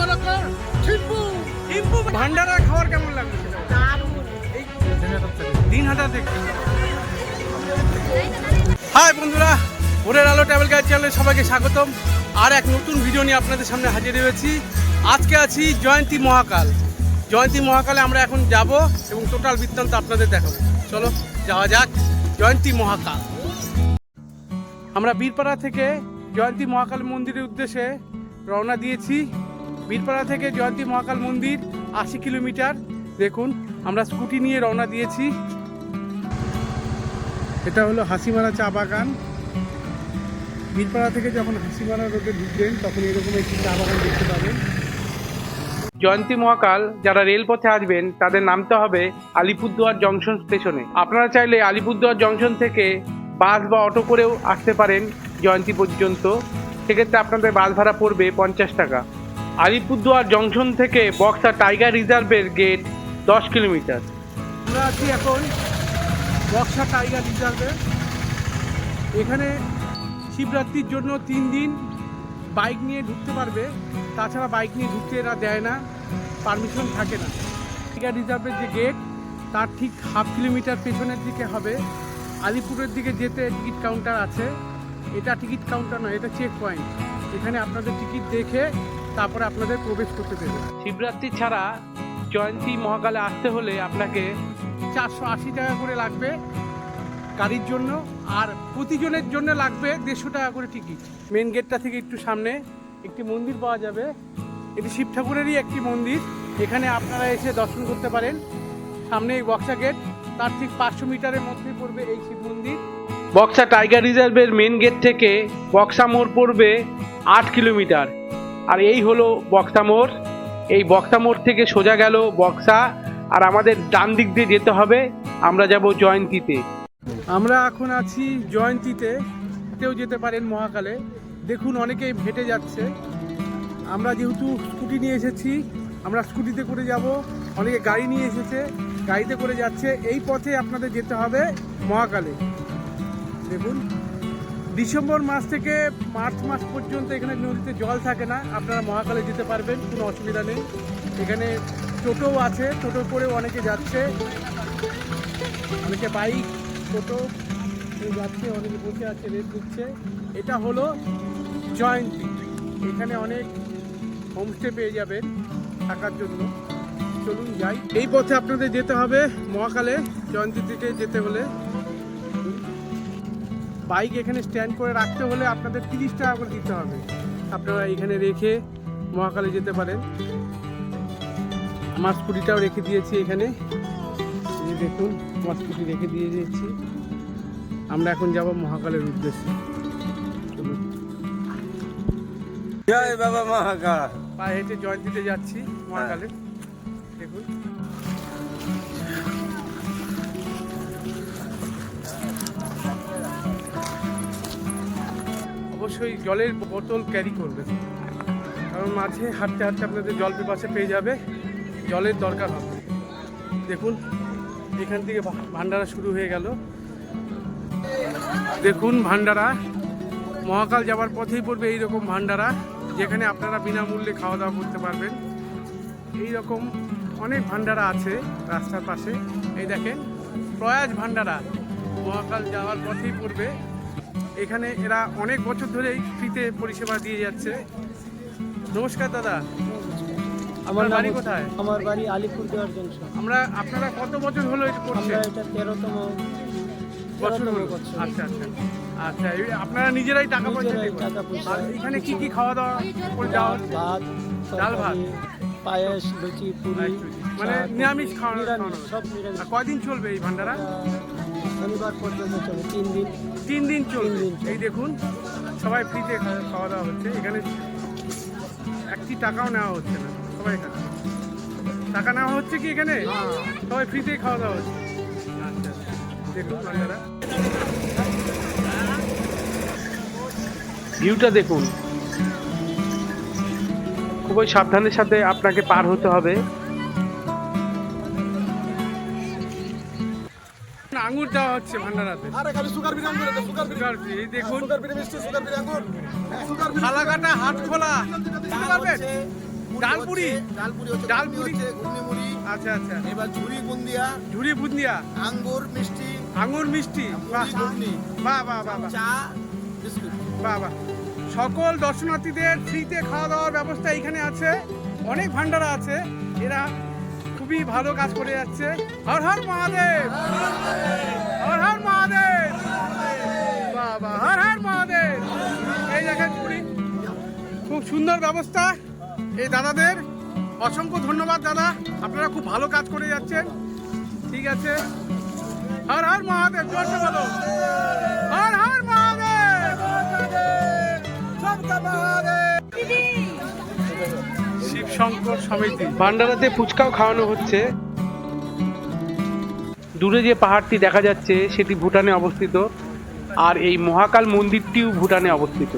মালাকার ভান্ডারা খাবার কেমন লাগল থেকে হাই বন্ধুরা ভোরের আলো ট্রাভেল গাইড চ্যানেলে সবাইকে স্বাগতম। আর এক নতুন ভিডিও নিয়ে আপনাদের সামনে হাজির হয়েছি। আজকে আছি জয়ন্তী মহাকাল। জয়ন্তী মহাকালে আমরা এখন যাব এবং টোটাল বৃত্তান্ত আপনাদের দেখাবো। চলো যাওয়া যাক জয়ন্তী মহাকাল। আমরা বীরপাড়া থেকে জয়ন্তী মহাকাল মন্দিরের উদ্দেশ্যে রওনা দিয়েছি। বীরপাড়া থেকে জয়ন্তী মহাকাল মন্দির, আশি কিলোমিটার। দেখুন, আমরা স্কুটি নিয়ে রওনা দিয়েছি। এটা হলো হাসিমারা চা বাগান। বীরপাড়া থেকে যখন হাসিমারা রোডে ঢুকবেন, তখন এরকম একটি চা বাগান দেখতে পাবেন। জয়ন্তী মহাকাল, যারা রেলপথে আসবেন, তাদের নামতে হবে আলিপুরদুয়ার জংশন স্টেশনে। আপনারা চাইলে আলিপুরদুয়ার জংশন থেকে বাস বা অটো করেও আসতে পারেন জয়ন্তী পর্যন্ত। সেক্ষেত্রে আপনাদের বাস ভাড়া পড়বে পঞ্চাশ টাকা। আলিপুরদুয়ার জংশন থেকে বক্সা টাইগার রিজার্ভের গেট দশ কিলোমিটার। আমরা আছি এখন বক্সা টাইগার রিজার্ভে। এখানে শিবরাত্রির জন্য তিন দিন বাইক নিয়ে ঢুকতে পারবে। তাছাড়া বাইক নিয়ে ঢুকতে এরা দেয় না, পারমিশন থাকে না। টাইগার রিজার্ভের যে গেট, তার ঠিক হাফ কিলোমিটার পেছনের দিকে হবে। আলিপুরের দিকে যেতে টিকিট কাউন্টার আছে। এটা টিকিট কাউন্টার নয়, এটা চেক পয়েন্ট এখানে আপনাদের টিকিট দেখে তারপরে আপনাদের প্রবেশ করতে দেবে। শিবরাত্রি ছাড়া জয়ন্তী মহাকালে আসতে হলে আপনাকে চারশো আশি টাকা করে লাগবে গাড়ির জন্য আর প্রতিজনের জন্য লাগবে দেড়শো টাকা করে টিকিট মেন গেটটা থেকে একটু সামনে একটি মন্দির পাওয়া যাবে। এটি শিব ঠাকুরেরই একটি মন্দির। এখানে আপনারা এসে দর্শন করতে পারেন। সামনে এই বক্সা গেট তার ঠিক পাঁচশো মিটারের মধ্যে পড়বে এই শিব মন্দির। বক্সা টাইগার রিজার্ভের মেন গেট থেকে বক্সা মোড় পড়বে আট কিলোমিটার। আর এই হলো বক্সা মোড়। এই বক্সা মোড় থেকে সোজা গেল বক্সা, আর আমাদের ডান দিক দিয়ে যেতে হবে। আমরা যাব জয়ন্তীতে। আমরা এখন আছি জয়ন্তীতে। কেউ যেতে পারেন মহাকালে। দেখুন, অনেকেই ভেটে যাচ্ছে। আমরা যেহেতু স্কুটি নিয়ে এসেছি, আমরা স্কুটিতে করে যাব। অনেকে গাড়ি নিয়ে এসেছে, গাড়িতে করে যাচ্ছে। এই পথে আপনাদের যেতে হবে মহাকালে। দেখুন। ডিসেম্বর মাস থেকে মার্চ মাস পর্যন্ত এখানে নদীতে জল থাকে না। আপনারা মহাকালে যেতে পারবেন, কোনো অসুবিধা নেই। এখানে টোটোও আছে, টোটো করেও অনেকে যাচ্ছে। অনেকে বাইক, টোটো যাচ্ছে, অনেকে বসে আছে রেট দিচ্ছে এটা হলো জয়ন্তী। এখানে অনেক হোমস্টে পেয়ে যাবেন থাকার জন্য। চলুন যাই। এই পথে আপনাদের যেতে হবে মহাকালে, জয়ন্তী থেকে যেতে হলে। বাইক এখানে স্ট্যান্ড করে রাখতে হলে আপনাদের তিরিশ টাকা করে দিতে হবে। আপনারা এখানে রেখে মহাকালে যেতে পারেন। আমার স্কুটিটাও রেখে দিয়েছি এখানে। দেখুন আমার স্কুটি রেখে দিয়ে দিয়েছি। আমরা এখন যাব মহাকালের উদ্দেশ্যে। জয় বাবা মহাকাল। পায়ে হেঁটে জয়ন্তীতে যাচ্ছি মহাকালে। অবশ্যই জলের বোতল ক্যারি করবেন। কারণ মাঝে হাঁটতে হাঁটতে আপনাদের জল পিপাসে পেয়ে যাবে, জলের দরকার হবে। দেখুন, এখান থেকে ভান্ডারা শুরু হয়ে গেল। দেখুন ভান্ডারা, মহাকাল যাওয়ার পথেই পড়বে এইরকম ভান্ডারা, যেখানে আপনারা বিনামূল্যে খাওয়া দাওয়া করতে পারবেন। এই রকম অনেক ভান্ডারা আছে রাস্তার পাশে। এই দেখেন প্রয়াস ভান্ডারা মহাকাল যাওয়ার পথেই পড়বে। এখানে এরা অনেক বছর ধরেই ফ্রিতে পরিষেবা দিয়ে যাচ্ছে। নমস্কার দাদা। আমার বাড়ি কোথায়? আমার বাড়ি আলিপুরদুয়ার জংশন। আমরা আপনারা কত বছর হলো এটা আমরা করছেন এটা তেরোতম বছর হলো। আচ্ছা আচ্ছা। আচ্ছা আপনারা নিজেরাই টাকা পয়সা টাকা পয়সা। এখানে কি কি খাওয়া দাওয়া করে যাওয়া ভাত ডাল ভাত? পায়েস লুচি পুরি মানে নিরামিষ খাওয়ানো। সব নিরামিষ। কয়দিন চলবে এই ভান্ডারা? শনিবার পর্যন্ত চলে তিন দিন। তিন দিন চলবে দিন এই দেখুন সবাই ফ্রিতে খাওয়া দাওয়া হচ্ছে। এখানে একটি টাকাও নেওয়া হচ্ছে না সবাই এখানে। টাকা নেওয়া হচ্ছে কি এখানে? সবাই ফ্রিতেই খাওয়া দাওয়া হচ্ছে। আচ্ছা দেখুন আপনারা। ভিউটা দেখুন। খুবই সাবধানের সাথে আপনাকে পার হতে হবে। আঙুর দেওয়া হচ্ছে ভান্ডারাতে। আরে খালি সুগার সুগার সুগার এই দেখুন। সুগার বিরাম মিষ্টি সুগার বিরাম আঙ্গুর। সুগার বিরাম ফালাকাটা হাট খোলা। ডালপুরি? ডালপুরি হচ্ছে ডালপুরি? ডালপুরি হচ্ছে ঘুগনি মুড়ি। আচ্ছা আচ্ছা। এবার ঝুড়ি বুন্দিয়া। ঝুড়ি বুন্দিয়া। আঙ্গুর মিষ্টি। আঙুর মিষ্টি। ঘুগনি। বাহ বাহ বাহ বাহ। চা বিস্কুট। বাহ বাহ। সকল দর্শনার্থীদের ফ্রিতে খাওয়া দাওয়ার ব্যবস্থা এখানে আছে। অনেক ভান্ডারা আছে। এরা খুবই ভালো কাজ করে যাচ্ছে। হর হর মহাদেব! হর হর মহাদেব! বাহ হর হর মহাদেব! এই দেখেন পুরী খুব সুন্দর ব্যবস্থা। এই দাদাদের অসংখ্য ধন্যবাদ দাদা। আপনারা খুব ভালো কাজ করে যাচ্ছেন। ঠিক আছে। হর হর মহাদেব জোরসে বলো। হর হর মহাদেব! শিব শঙ্কর সমিতি। ভান্ডারাতে ফুচকাও খাওয়ানো হচ্ছে। দূরে যে পাহাড়টি দেখা যাচ্ছে সেটি ভুটানে অবস্থিত। আর এই মহাকাল মন্দিরটিও ভুটানে অবস্থিত।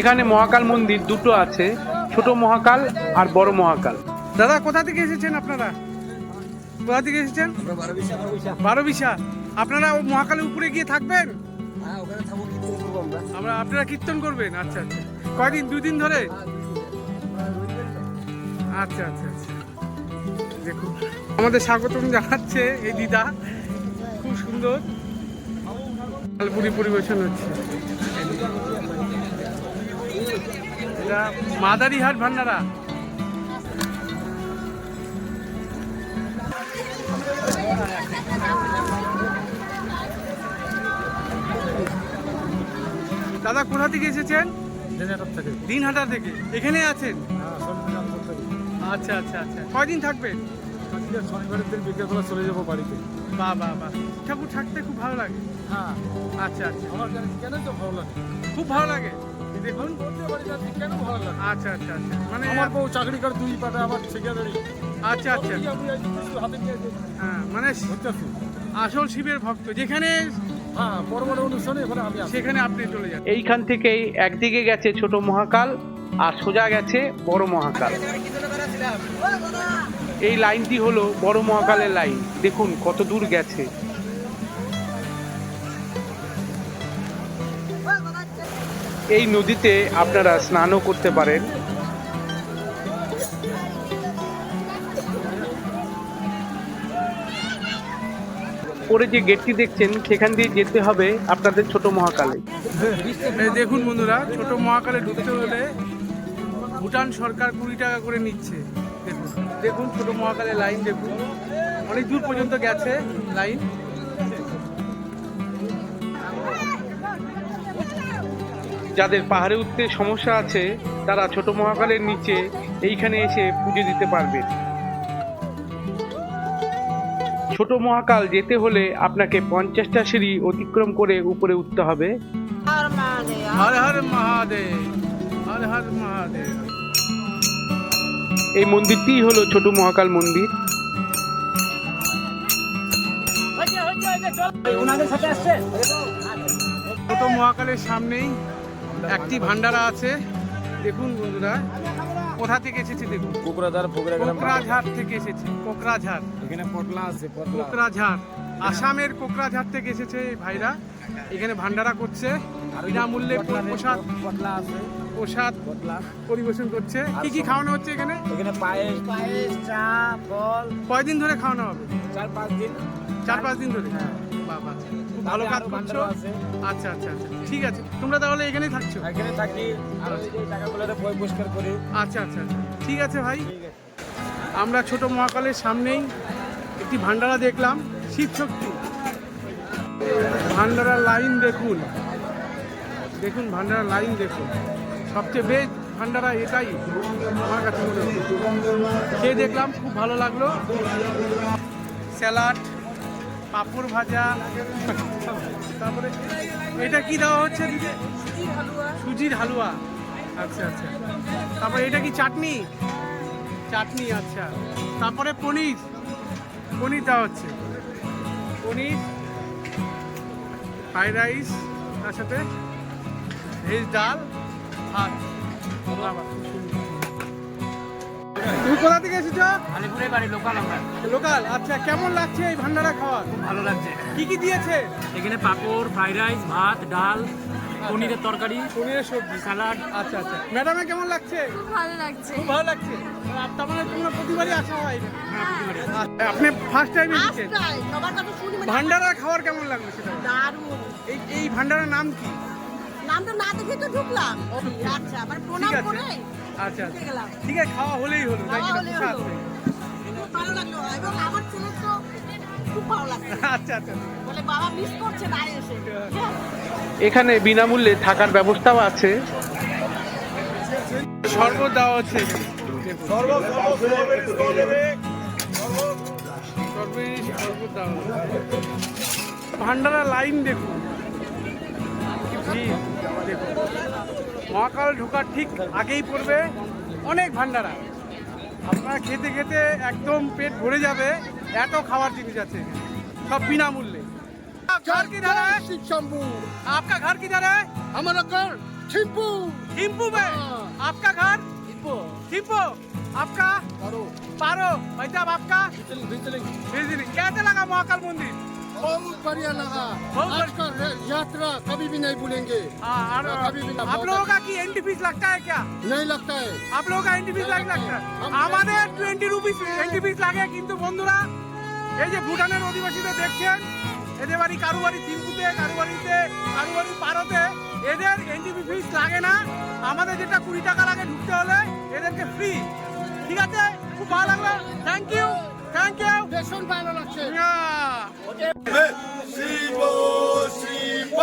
এখানে মহাকাল মন্দির দুটো আছে ছোট মহাকাল আর বড় মহাকাল। দাদা কোথা থেকে এসেছেন আপনারা? কোথা থেকে এসেছেন? বারো বিশা আপনারা মহাকালের উপরে গিয়ে থাকবেন? আমরা। আপনারা কীর্তন করবেন? আচ্ছা আচ্ছা। কয়দিন? দুই দিন ধরে? আচ্ছা আচ্ছা আচ্ছা। দেখুন আমাদের স্বাগতম জানাচ্ছে এই দিদা। খুব সুন্দর। লালপুরি পরিবেশন হচ্ছে। এটা মাদারিহাট ভান্ডারা। দাদা কোথা থেকে এসেছেন? থেকে। দিনহাটা থেকে। এখানে আছেন? আচ্ছা আচ্ছা আচ্ছা। কয়দিন থাকবেন শনিবারের দিন বিকেলবেলা চলে যাব বাড়িতে। বাহ বাহ বাহ ঠাকুর থাকতে খুব ভালো লাগে। হ্যাঁ। আচ্ছা আচ্ছা। আমার কেন তো ভালো লাগে? খুব ভালো লাগে? দেখুন বলতে পারি না কেন ভালো লাগে। আচ্ছা আচ্ছা আচ্ছা। মানে আমার বউ চাকরি করে দুই পাটা আমার ঠিকাদারি আচ্ছা আচ্ছা। হ্যাঁ মানে আসল শিবের ভক্ত। যেখানে হ্যাঁ সেখানে আপনি চলে যান। এইখান থেকেই একদিকে গেছে ছোট মহাকাল আর সোজা গেছে বড় মহাকাল। এই লাইনটি হলো বড় মহাকালের লাইন। দেখুন কত দূর গেছে। এই নদীতে আপনারা স্নানও করতে পারেন। পরে যে গেটটি দেখছেন, সেখান দিয়ে যেতে হবে আপনাদের ছোট মহাকালে। দেখুন বন্ধুরা, ছোট মহাকালে ঢুকতে হলে ভুটান সরকার কুড়ি টাকা করে নিচ্ছে। দেখুন দেখুন ছোট মহাকালে লাইন দেখুন। অনেক দূর পর্যন্ত গেছে লাইন। যাদের পাহাড়ে উঠতে সমস্যা আছে তারা ছোট মহাকালের নিচে এইখানে এসে পুজো দিতে পারবে। ছোট মহাকাল যেতে হলে আপনাকে পঞ্চাশটা সিঁড়ি অতিক্রম করে উপরে উঠতে হবে। হর হর মহাদেব। হর হর মহাদেব। এই মন্দিরটি হলো ছোট মহাকাল মন্দির। ছোট মহাকালের সামনেই একটি ভান্ডারা আছে। দেখুন বন্ধুরা কোথা থেকে এসেছি দেখুন। কোকরাদার পোকরা কোকরাঝাড় থেকে এসেছি কোকরাঝাড়। এখানে পটলা আছে পটলা। কোকরাঝাড় আসামের কোকরাঝাড় থেকে এসেছে এই ভাইরা। এখানে ভান্ডারা করছে। বিনামূল্যে প্রসাদ। পটলা আছে। প্রসাদ পরিবেশন করছে। কি কি খাওয়ানো হচ্ছে এখানে? এখানে পায়েস পায়েস চা ফল। কয়দিন ধরে খাওয়ানো হবে? চার পাঁচ দিন। চার পাঁচ দিন ধরে? হ্যাঁ। বাবা ভালো কাজ করছ? আচ্ছা আচ্ছা আচ্ছা। ঠিক আছে। তোমরা তাহলে এখানেই থাকছো? এখানে থাকি আর ওই টাকাগুলো বই পরিষ্কার করি। আচ্ছা আচ্ছা আচ্ছা। ঠিক আছে ভাই। আমরা ছোট মহাকালের সামনেই একটি ভান্ডারা দেখলাম শিব শক্তি। ভান্ডারার লাইন দেখুন। দেখুন ভান্ডারার লাইন দেখুন। সবচেয়ে বেশ ভান্ডারা এটাই আমার কাছে মনে খেয়ে দেখলাম, খুব ভালো লাগল। স্যালাড, পাঁপড় ভাজা, তারপরে এটা কি দেওয়া হচ্ছে সুজির হালুয়া। আচ্ছা আচ্ছা। তারপরে এটা কি চাটনি? চাটনি আচ্ছা। তারপরে পনির। পনির দেওয়া হচ্ছে। পনির ফ্রাইড রাইস তার সাথে ভেজ ডাল। তুমি কোথা থেকে এসেছ? আলিপুরে বাড়ি লোকাল আমরা। লোকাল? আচ্ছা কেমন লাগছে এই ভান্ডারা খাওয়া? ভালো লাগছে। কি কি দিয়েছে? এখানে পাঁপড় ফ্রাইড রাইস ভাত ডাল পনিরের তরকারি পনিরের সবজি। স্যালাড। আচ্ছা আচ্ছা। ম্যাডামে কেমন লাগছে? খুব ভালো লাগছে। খুব ভালো লাগছে। আপনার মানে তোমরা প্রতিবারই আসা হয় আচ্ছা, আপনি ফার্স্ট টাইম এসেছেন? মানে ভান্ডারা খাওয়ার কেমন লাগল সেটা দারুণ। এই এই ভান্ডারার নাম কি? নামটা না দেখে তো ঢুকলাম আচ্ছা আবার প্রণাম করে আচ্ছা আচ্ছা ঠিক আছে খাওয়া হলেই হলো তাই খাওয়া হলেই হলো। ভালো লাগল এবং আমার ছেলে তো খুব ভালো লাগছে আচ্ছা আচ্ছা বলে বাবা মিস করছে না এসে এখানে বিনামূল্যে থাকার ব্যবস্থাও আছে শরবত দেওয়া হচ্ছে শরবত ভান্ডারা লাইন দেখুন কি ভিড় দেখুন মহাকাল ঢোকার ঠিক আগেই পড়বে অনেক ভান্ডারা আপনারা খেতে খেতে একদম পেট ভরে যাবে এত খাবার জিনিস আছে এখানে। সব বিনামূল্যে घर किधर है शंभू आपका घर किधर है हमारा घर छिपू थिम्पू में आपका घर थिम्पू आपका पारो भाई साहब आपका दार्जिलिंग कैसे लगा महाकाल मंदिर बहुत बढ़िया लगा बहुत आज का रे- यात्रा कभी भी नहीं भूलेंगे हाँ, और कभी भी ना आप लोगों का की एंट्री फीस लगता है क्या नहीं लगता है आप लोगों का एंट्री ফিস লাগে লাগটা আমরা- আমাদের টোয়েন্টি রুপিস এন্ট্রি ফিস লাগে কিন্তু বন্ধুরা এই যে ভুটানের অধিবাসীদের দেখছেন এদের বাড়ি কারু বাড়ি থিম্পুতে কারু বাড়িতে কারু বাড়ি পারোতে এদের এন্ট্রি ফিস লাগে না আমাদের যেটা কুড়ি টাকা লাগে ঢুকতে হলে এদেরকে ফ্রি ঠিক আছে খুব ভালো লাগলো থ্যাংক ইউ থ্যাংক ইউ ভীষণ ভালো লাগছে। শিব শিব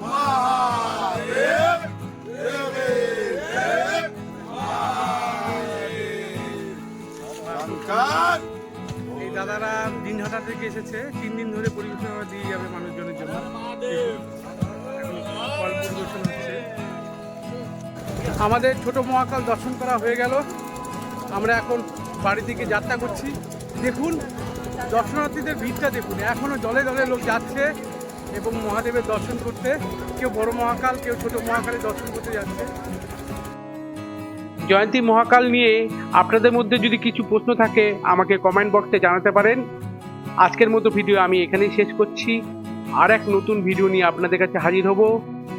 মহাদেব দেবে দেব মহাদেব এই দাদারা দিনহাটা থেকে এসেছে। তিন দিন ধরে পরিবেশনা দিয়ে যাবে মানুষজনের জন্য। ফল পরিবেশন হচ্ছে। আমাদের ছোট মহাকাল দর্শন করা হয়ে গেল। আমরা এখন বাড়ি থেকে যাত্রা করছি। দেখুন, দর্শনার্থীদের ভিড়টা দেখুন। এখনও দলে দলে লোক যাচ্ছে এবং মহাদেবের দর্শন করতে। কেউ বড় মহাকাল, কেউ ছোট মহাকালের দর্শন করতে যাচ্ছে। জয়ন্তী মহাকাল নিয়ে আপনাদের মধ্যে যদি কিছু প্রশ্ন থাকে, আমাকে কমেন্ট বক্সে জানাতে পারেন। আজকের মতো ভিডিও আমি এখানেই শেষ করছি। আর এক নতুন ভিডিও নিয়ে আপনাদের কাছে হাজির হব।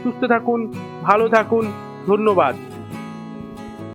সুস্থ থাকুন, ভালো থাকুন, ধন্যবাদ।